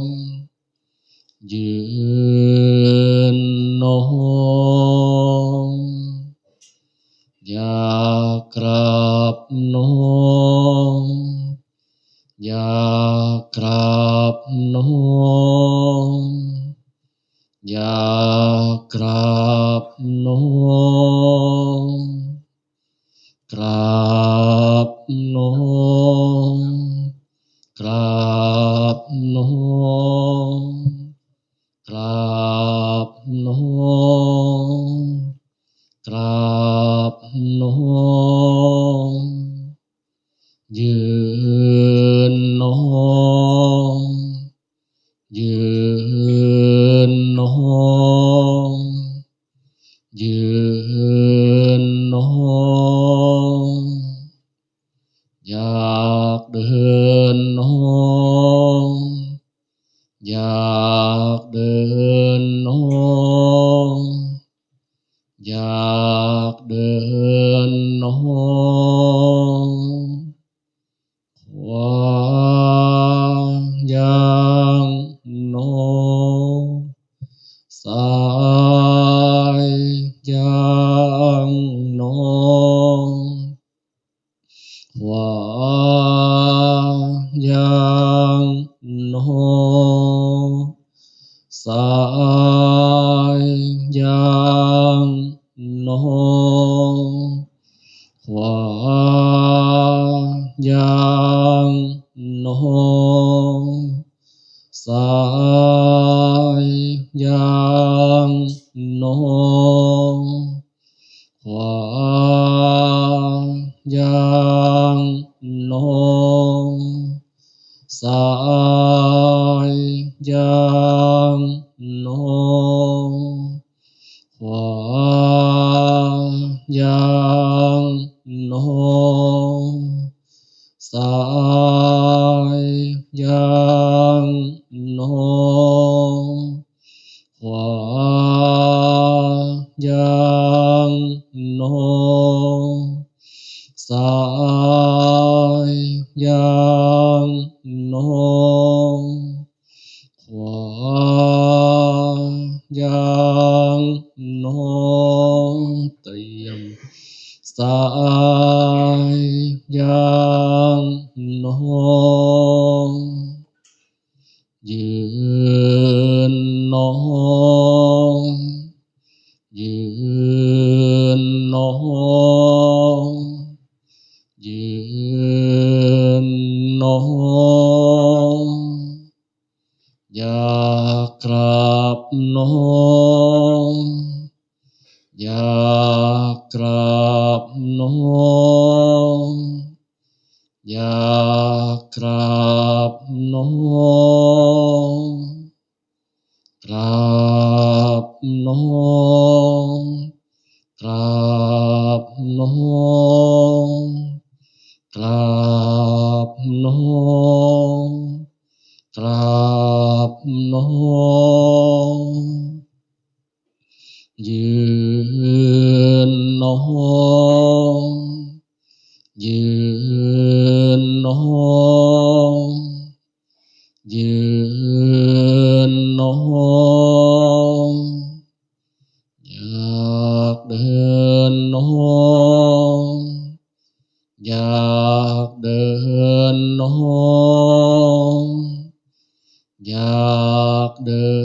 นยื ยื sa ซ้าย sta giác đơn hôn giác đơn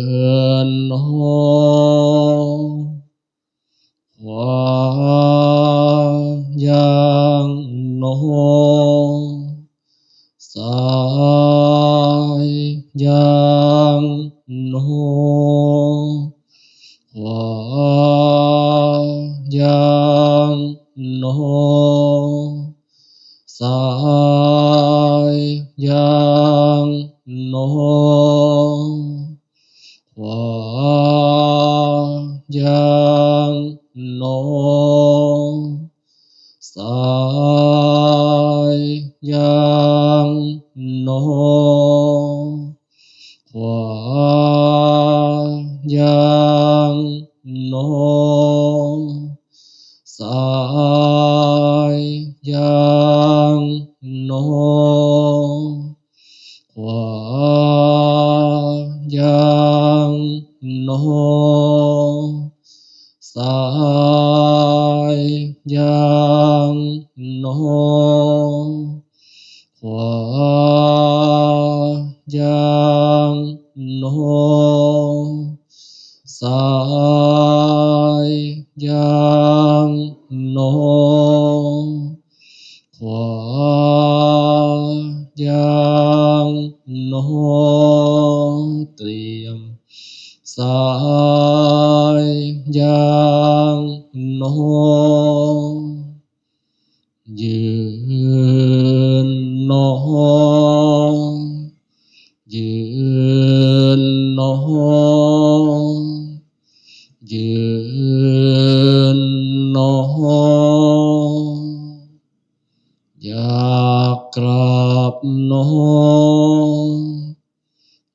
যা Ja อ อยากกราบหนอ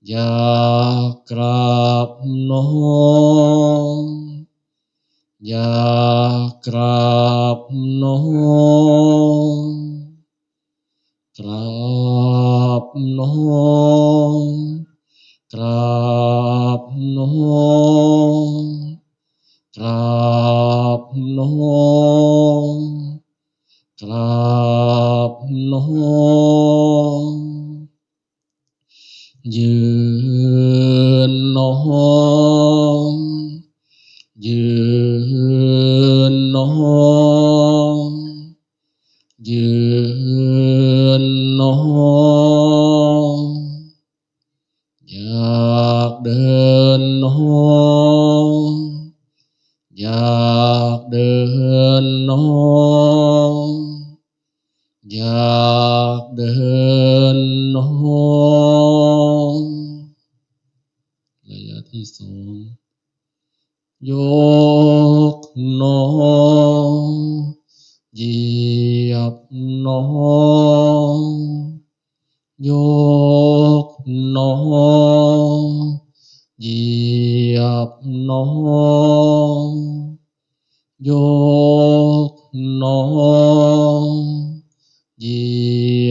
อยากกราบหนอ อยากกราบหนอ กราบหนอ กราบหนอ กราบน้อมกราบน้อมยืนน้อมยืน ยกหนอเหยียบหนอยกหนอเหยี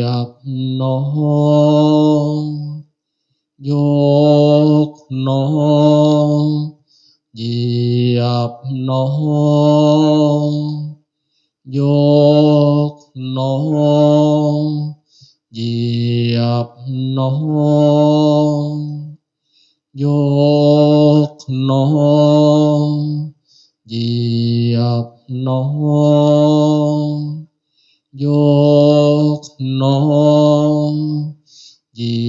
ยบหนอยกหนอเหยียบหนอ ยกหนอเหยียบหนอยกหนอเหยียบหนอยกหนอเหยี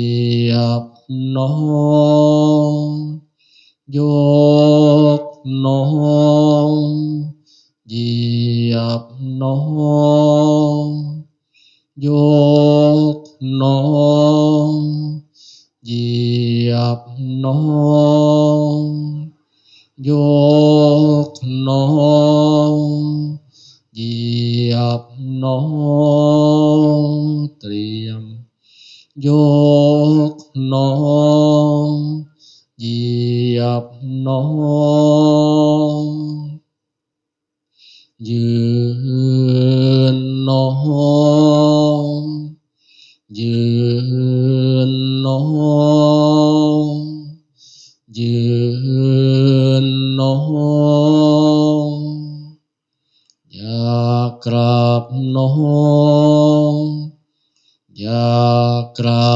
ยบหนอยกหนอ อยกหนอเหยียบหนอยกหนอเหยียบหนอเตรียม ยกหนอเหยียบหนอยืน หอมยืนนองยืนนองอยากกราบนองอยากกราบ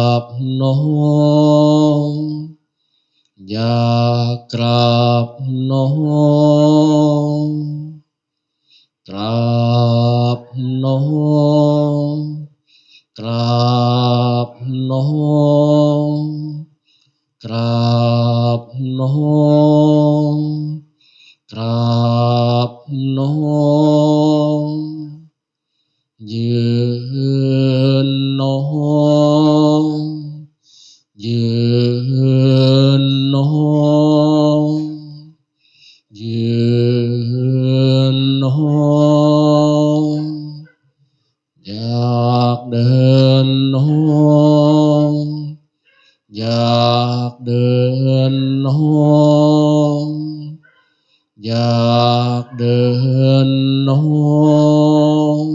giác đơn hô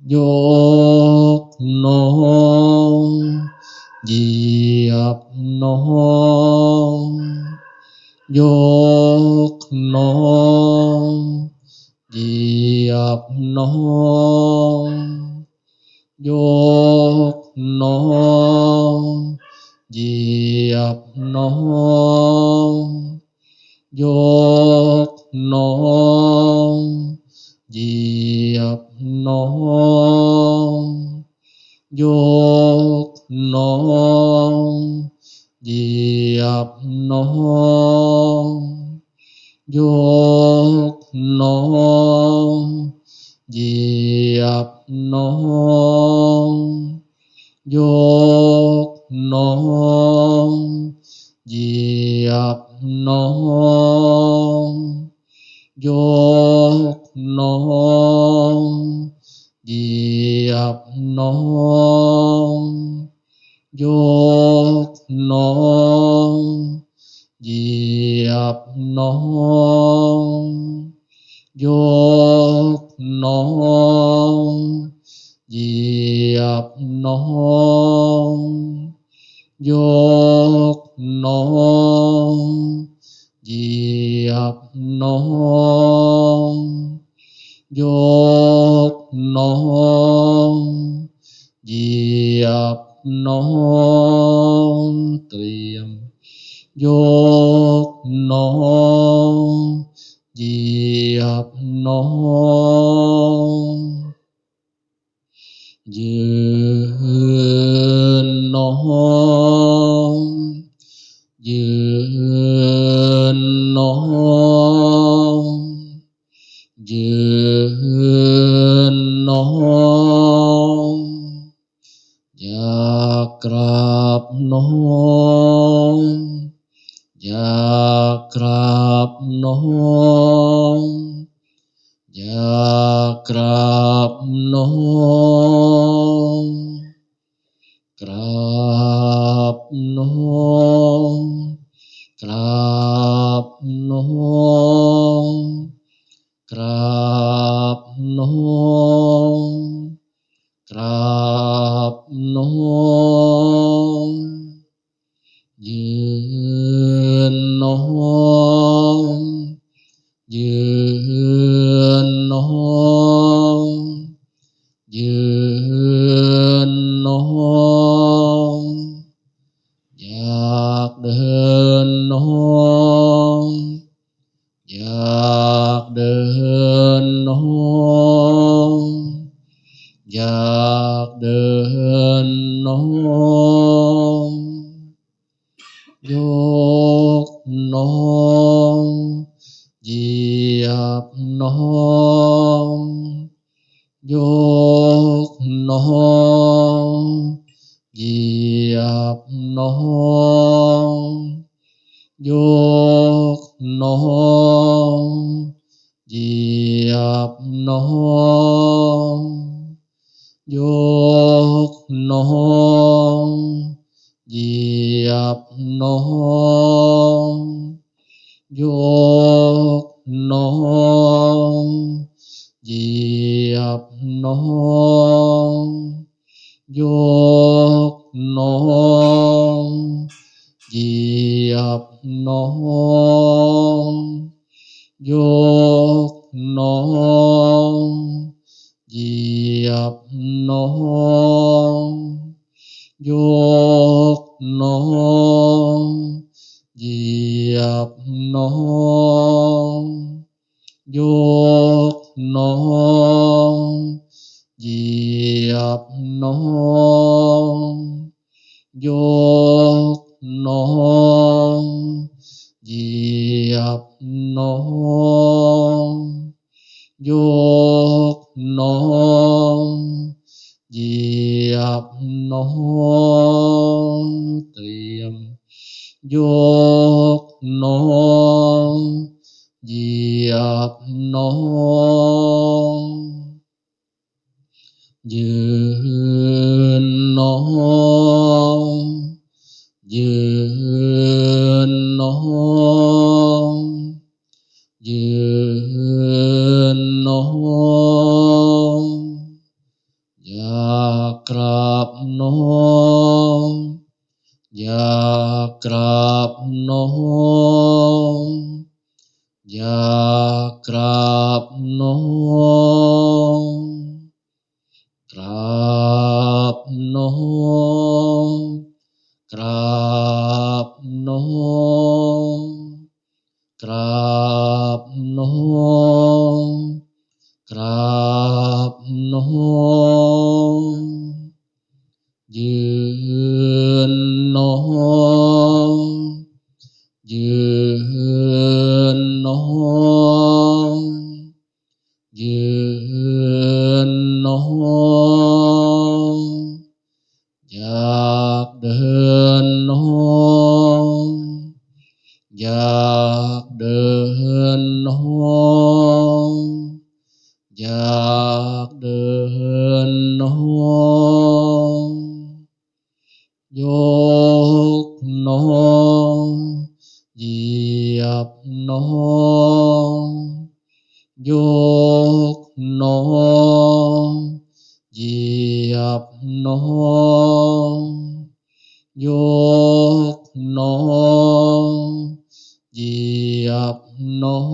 dốt nô diệp nô dốt nô diệp nô dốt nô หนอ ยกหนอ เหยียบหนอ ยกหนอ เหยียบหนอ ยกหนอ เหยียบหนอ ยกหนอ เหยียบหนอ ยกหนอ เหยียบหนอ ยกหนอ เหยียบหนอ ยกหนอ เหยียบหนอ ยก nó diệp nó dốt nó diệp nó tuyền dốt nó diệp nó dư nó. 嗯 อกราบน้อยื หยียบน้องยกน้องหยียบน้องยกน้องหยียบน้องยกน้องหยียบน้อง โยกน้อเหยียบน้อโยกน้อเหยียบน้อโยก ยกน้อเหยียบน้อเตรียม ยกน้อ กราบน้อม อย่ากราบน้อม อยากเดินหนออยากเดิน nó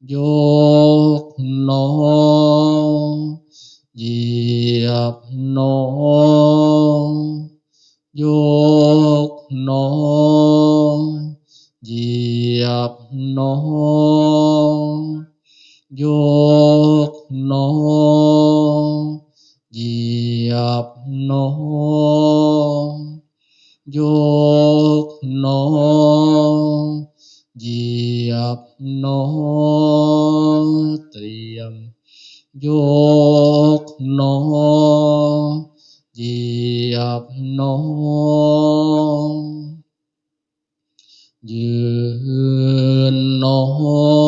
dốt nó diệp non dư non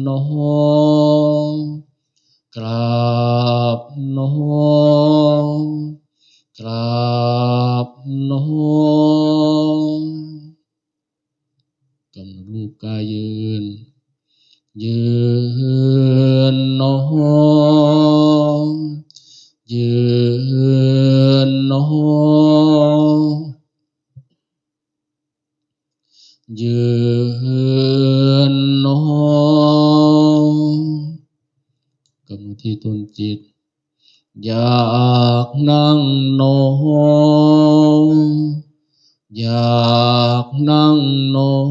giác năng nô